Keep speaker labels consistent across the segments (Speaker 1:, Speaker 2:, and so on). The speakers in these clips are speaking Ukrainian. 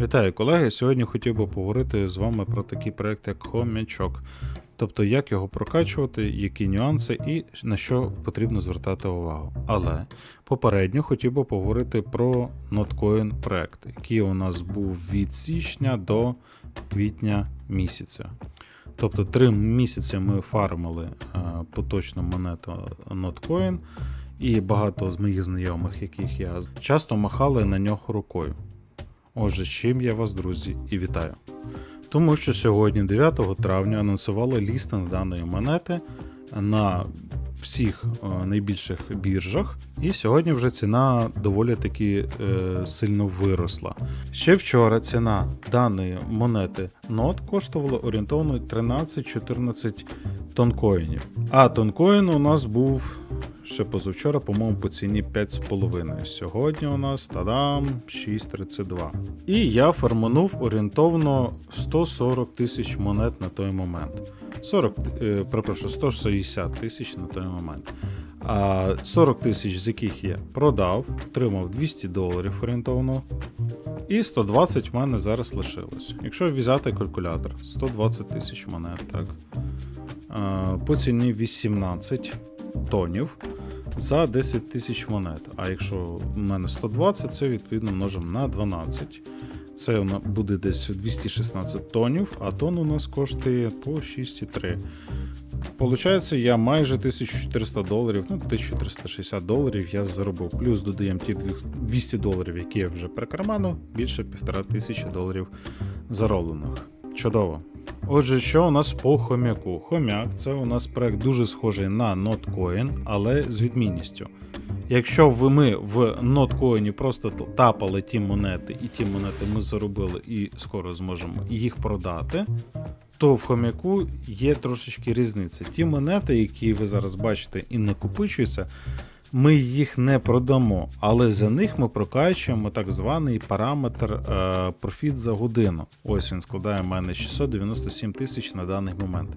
Speaker 1: Вітаю, колеги! Сьогодні хотів би поговорити з вами про такий проект, як хомячок. Тобто, як його прокачувати, які нюанси і на що потрібно звертати увагу. Але попередньо хотів би поговорити про Notcoin проект, який у нас був від січня до квітня місяця. Тобто три місяці ми фармили е, поточну монету Notcoin, і багато з моїх знайомих, яких я часто махали на нього рукою. Отже, чим я вас, друзі, і вітаю. Тому що сьогодні, 9 травня, анонсували лістинг даної монети на всіх е, найбільших біржах, і сьогодні вже ціна доволі таки е, сильно виросла. Ще вчора ціна даної монети NOT коштувала орієнтовно 13-14 тонкоїнів. А тонкоін у нас був ще позавчора, по-моєму, по ціні 5,5. Сьогодні у нас тадам 6,32. І я фарманув орієнтовно 140 тисяч монет на той момент. 40, е, перепрошую, 160 тисяч на той момент. А 40 тисяч, з яких я продав, отримав 200 доларів орієнтовно. І 120 в мене зараз лишилось. Якщо взяти калькулятор, 120 тисяч монет, так. По ціні 18 тонів за 10 тисяч монет. А якщо в мене 120, це відповідно множимо на 12. Це буде десь 216 тонів, а тон у нас коштує по 6,3. Получається, я майже 1400 доларів, ну 1360 доларів я заробив. Плюс додаємо ті 200 доларів, які я вже прикарманив, більше 1500 доларів зароблених. Чудово. Отже, що у нас по хомяку? Хомяк це у нас проект дуже схожий на Notcoin, але з відмінністю. Якщо ви ми в Notcoin просто тапали ті монети, і ті монети ми заробили і скоро зможемо їх продати, то в хомяку є трошечки різниця. Ті монети, які ви зараз бачите і накопичуються, ми їх не продамо, але за них ми прокачуємо так званий параметр е, профіт за годину. Ось він складає в мене 697 тисяч на даний момент.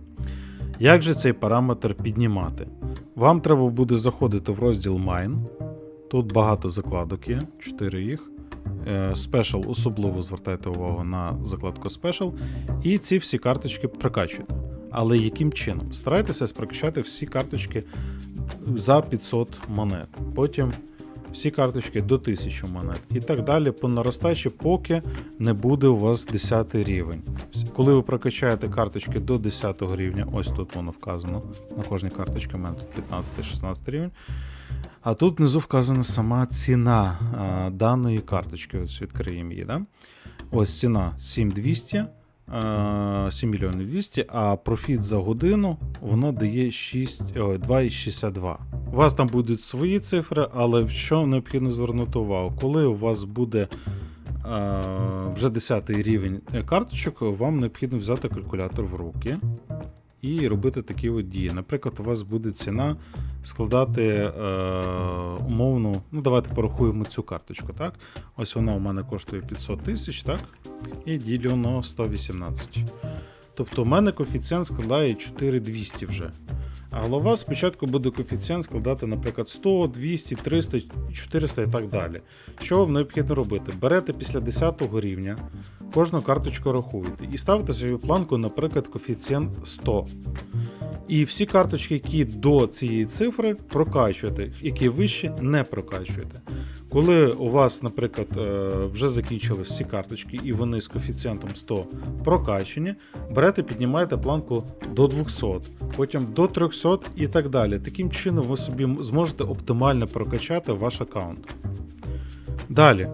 Speaker 1: Як же цей параметр піднімати? Вам треба буде заходити в розділ Mine. Тут багато закладок є, 4 їх. Е, Special особливо звертайте увагу на закладку Special. І ці всі карточки прокачуєте. Але яким чином? Старайтеся прокачати всі карточки за 500 монет. Потім всі карточки до 1000 монет. І так далі, по наростаючи, поки не буде у вас 10 рівень. Коли ви прокачаєте карточки до 10 рівня, ось тут воно вказано. На кожній карточці у мене тут 15-16 рівень. А тут внизу вказана сама ціна а, даної карточки. Ось відкриємо її. Да? Ось ціна 7200. 7 мільйонів 200, а профіт за годину воно дає 6, ой, 2,62. У вас там будуть свої цифри, але в що необхідно звернути увагу? Коли у вас буде вже 10 рівень карточок, вам необхідно взяти калькулятор в руки і робити такі от дії. Наприклад, у вас буде ціна складати е, умовну. Ну, давайте порахуємо цю карточку. так? Ось вона у мене коштує 500 тисяч, так? І ділю на 118. Тобто, у мене коефіцієнт складає 4200 вже. А голова спочатку буде коефіцієнт складати, наприклад, 100, 200, 300, 400 і так далі. Що вам необхідно робити? Берете після 10 рівня, кожну карточку рахуєте і ставите свою планку, наприклад, коефіцієнт 100. І всі карточки, які до цієї цифри, прокачуєте, які вище не прокачуєте. Коли у вас, наприклад, е, вже закінчили всі карточки, і вони з коефіцієнтом 100 прокачені, берете, піднімаєте планку до 200, потім до 300 і так далі. Таким чином ви собі зможете оптимально прокачати ваш аккаунт. Далі.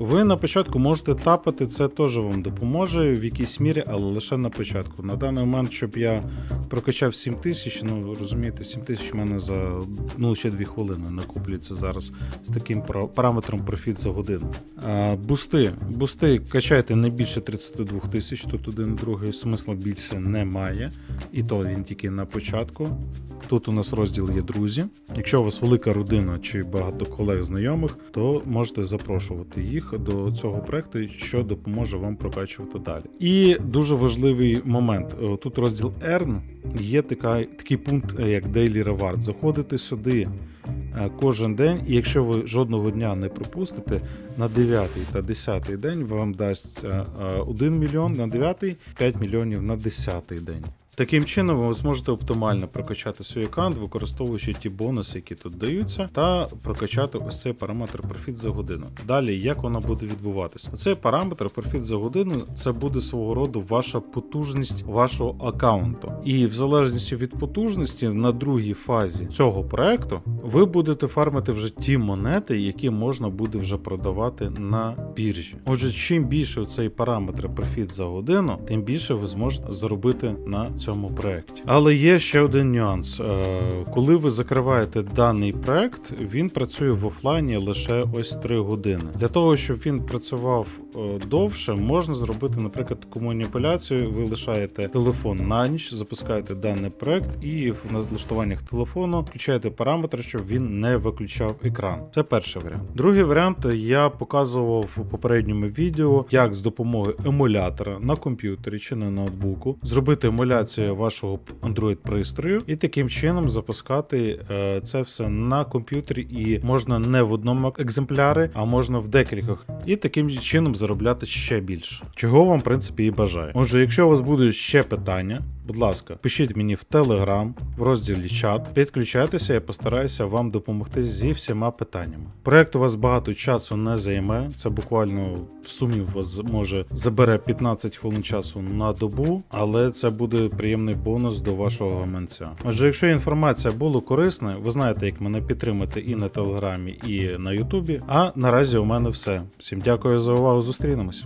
Speaker 1: Ви на початку можете тапати, це теж вам допоможе в якійсь мірі, але лише на початку. На даний момент, щоб я прокачав 7 тисяч, ну розумієте, 7 тисяч в мене за ну, ще 2 хвилини накоплюється зараз з таким параметром профіт за годину. А, Бусти. Бусти качайте не більше 32 тисяч, тут один другий смисла більше немає. І то він тільки на початку. Тут у нас розділ є друзі. Якщо у вас велика родина чи багато колег знайомих, то можете запрошувати їх до цього проекту, що допоможе вам прокачувати далі. І дуже важливий момент: тут розділ Earn, є така, такий пункт, як Daily Reward. Заходите сюди, е, кожен день. І якщо ви жодного дня не пропустите, на 9 та 10 день вам дасть е, 1 мільйон на 9, 5 мільйонів на 10 день. Таким чином, ви зможете оптимально прокачати свій аккаунт, використовуючи ті бонуси, які тут даються, та прокачати ось цей параметр профіт за годину. Далі, як воно буде відбуватися? Цей параметр профіт за годину це буде свого роду ваша потужність вашого аккаунту. І в залежності від потужності на другій фазі цього проекту ви будете фармити вже ті монети, які можна буде вже продавати на біржі. Отже, чим більше цей параметр профіт за годину, тим більше ви зможете заробити на цьому проекті. Але є ще один нюанс. Е, Коли ви закриваєте даний проект, він працює в офлайні лише ось 3 години. Для того, щоб він працював е, довше, можна зробити, наприклад, таку маніпуляцію. Ви лишаєте телефон на ніч, запускаєте даний проект, і в налаштуваннях телефону включаєте параметр, щоб він не виключав екран. Це перший варіант. Другий варіант я показував у попередньому відео, як з допомогою емулятора на комп'ютері чи на ноутбуку зробити емуляцію вашого Android пристрою і таким чином запускати е, це все на комп'ютері. І можна не в одному екземплярі, а можна в декількох, і таким чином заробляти ще більше. Чого вам, в принципі, і бажаю. Отже, якщо у вас будуть ще питання, будь ласка, пишіть мені в Telegram, в розділі чат, підключайтеся, я постараюся вам допомогти зі всіма питаннями. Проект у вас багато часу не займе. Це буквально в сумі у вас може забере 15 хвилин часу на добу, але це буде приємний бонус до вашого гаманця. Отже, якщо інформація була корисна, ви знаєте, як мене підтримати і на телеграмі, і на Ютубі. А наразі у мене все. Всім дякую за увагу. Зустрінемось.